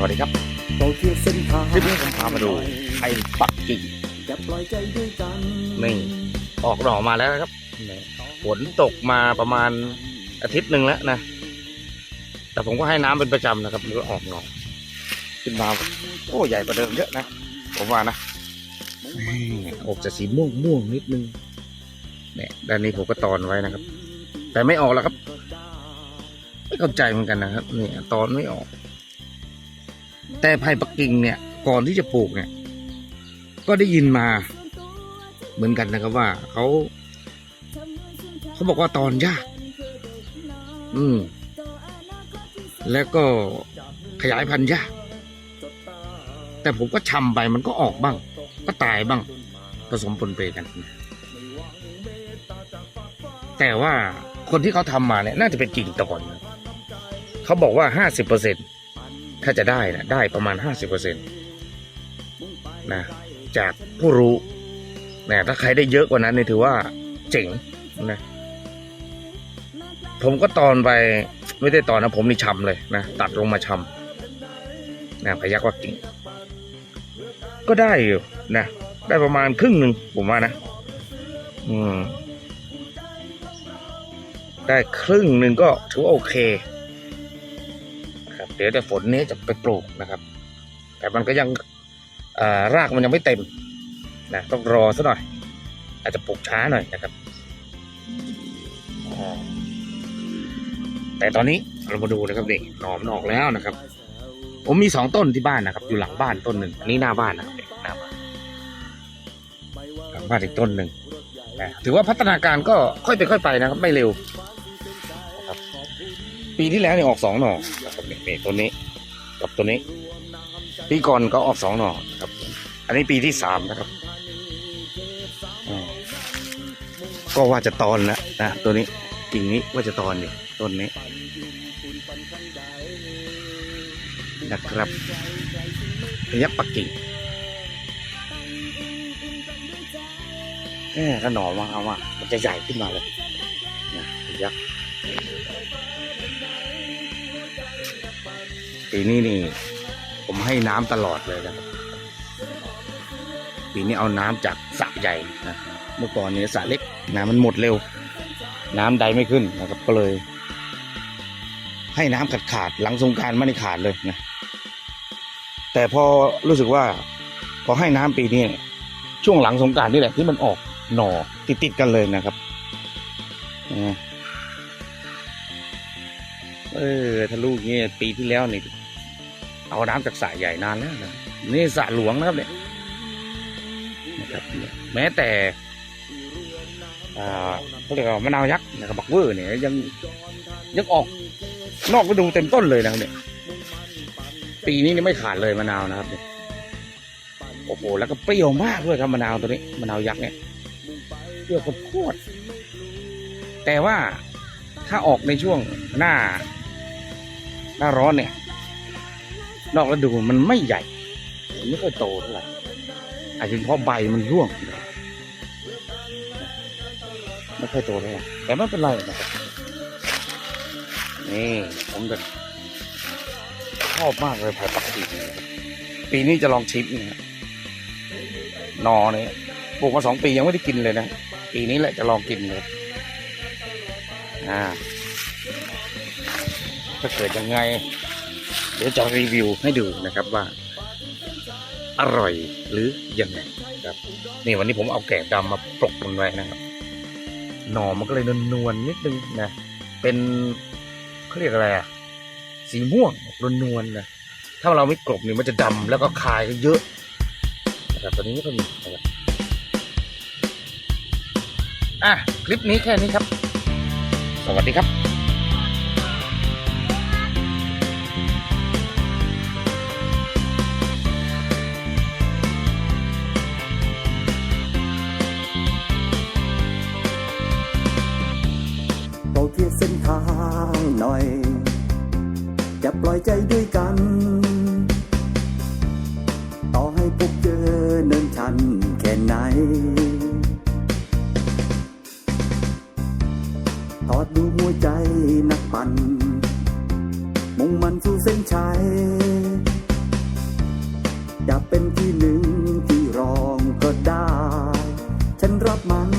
สวัสดีครับโตเกียวเส้นทางคลิปนี้ผมพามาดูไข่ปักกิ่งจะปล่อยใจด้วยกันนี่ออกหน่อมาแล้วนะครับนี่ฝนตกมาประมาณอาทิตย์หนึ่งแล้วนะ แต่ผมก็ให้น้ำเป็นประจำนะครับมันก็ออกหน่อขึ้นมาโอ้ใหญ่กว่าเดิมเยอะนะ ผมว่านะนี่ออกจะสีม่วงม่วงๆนิดนึงเนี่ยด้านนี้ผมก็ตอนไว้นะครับ แต่ไม่ออกแล้วครับ ไม่เข้าใจเหมือนกันนะครับนี่ตอนไม่ออก แต่ไผ่ปักกิ่งเนี่ย ก่อนที่จะปลูกเนี่ย ก็ได้ยินมา เหมือนกันนะครับว่าเขาเขาบอกว่าตอนยาก อืม แล้วก็ขยายพันธุ์ยาก แต่ผมก็ชำไปมันก็ออกบ้าง ก็ตายบ้าง ผสมปนเปกัน แต่ว่าคนที่เขาทำมาเนี่ย น่าจะเป็นกิ่งตอนเขาบอกว่าห้าสิบเปอร์เซ็นต์ ถ้าจะได้นะได้ประมาณห้าสิบเปอร์เซ็นตนะจากผู้รู้นะถ้าใครได้เยอะกว่านั้นเนี่ยถือว่าเจ๋งนะผมก็ตอนไปไม่ได้ตอนนะผมนี่ชำเลยนะตัดลงมาชำนะพยักว่ากิ่งก็ได้อยู่นะได้ประมาณครึ่งหนึ่งผมว่านะ อืม ได้ครึ่งหนึ่งก็ถือว่าโอเค เดี๋ยวแต่ฝนนี้จะไปปลูกนะครับ แต่มันก็ยังารากมันยังไม่เต็มนะต้องรอสักหน่อย อาจจะปลูกช้าหน่อยนะครับแต่ตอนนี้เรามาดูนะครับนี่หนอมออกแล้วนะครับ ผมมีสองต้นที่บ้านนะครับ อยู่หลังบ้านต้นหนึ่งอันนี้หน้าบ้านนะครับหน้าบ้านหลังบ้านอีกต้นหนึ่งนะถือว่าพัฒนาการก็ค่อยไปค่อยไปนะครับ ไม่เร็วนะครับ ปีที่แล้วเนี่ยออกสองหน่อ นี่ต้นนี้กับตัวนี้ ปีก่อนก็ออกสองหน่อครับ อันนี้ปีที่สามนะครับ ก็ว่าจะตอนแล้วนะตัวนี้กิ่งนี้ว่าจะตอนอยู่ต้นนี้นะครับพยักปักกิ่งแค่ก็หนอมาเอามามันจะใหญ่ขึ้นมาเลยนะพยัก ปีนี้นี่ ผมให้น้ำตลอดเลยนะครับปีนี้เอาน้ำจากสระใหญ่นะเมื่อก่อนเนี่ยสระเล็กน้ำมันหมดเร็ว น้ำใดไม่ขึ้นนะครับก็เลย ให้น้ำขาดขาดหลังสงการไม่ได้ขาดเลยนะแต่พอรู้สึกว่า พอให้น้ำปีนี้ช่วงหลังสงการนี่แหละที่มันออกหน่อติดติดกันเลยนะครับเออถ้าลูกเงี้ยปีที่แล้วนี่ เอาน้ำจากสระใหญ่นานแล้วนะนี่สระหลวงนะครับเนี่ยนะครับแม้แต่อ่าเขาเรียกว่ามะนาวยักษ์นะครับบักเวอร์เนี่ยยังยังออกนอกฤดูเต็มต้นเลยนะครับเนี่ยปีนี้นี่ไม่ขาดเลยมะนาวนะครับเนี่ยโอ้โหแล้วก็เปรี้ยวมากด้วยครับมะนาวตัวนี้มะนาวยักษ์เนี่ยเปรี้ยวโคตรแต่ว่าถ้าออกในช่วงหน้า หน้าร้อนเนี่ย นอกฤดูมันไม่ใหญ่ มันไม่ค่อยโตเท่าไหร่อาจจะเป็นเพราะใบมันร่วงไม่ค่อยโตเท่าไหร่แต่ไม่เป็นไรนะครับนี่ผมจะชอบมากเลยไผ่ปักกิ่งนะครับปีนี้จะลองชิมนะนอเนี่ยปลูกมาสองปียังไม่ได้กินเลยนะ ปีนี้แหละจะลองกินเลยอ่าถ้าเกิดยังไง เดี๋ยวจะรีวิวให้ดูนะครับว่า อร่อยหรือยังไงครับ นี่วันนี้ผมเอาแกะดำมาปลกมันไว้นะครับ หน่อมันก็เลยนวลๆนิดนึงนะ เป็นเขาเรียกอะไรอะสีม่วงนวลๆนะ ถ้าเราไม่กลบเนี่ยมันจะดำแล้วก็คายเยอะนะครับตอนนี้ไม่ค่อยมีนะครับอะ คลิปนี้แค่นี้ครับ สวัสดีครับ ใจด้วยกัน ต่อให้พบเจอเนินชันแค่ไหน ทอดดูหัวใจนักปั่น มุ่งมันสู่เส้นชัย จะเป็นที่หนึ่งที่รองก็ได้ ฉันรับมัน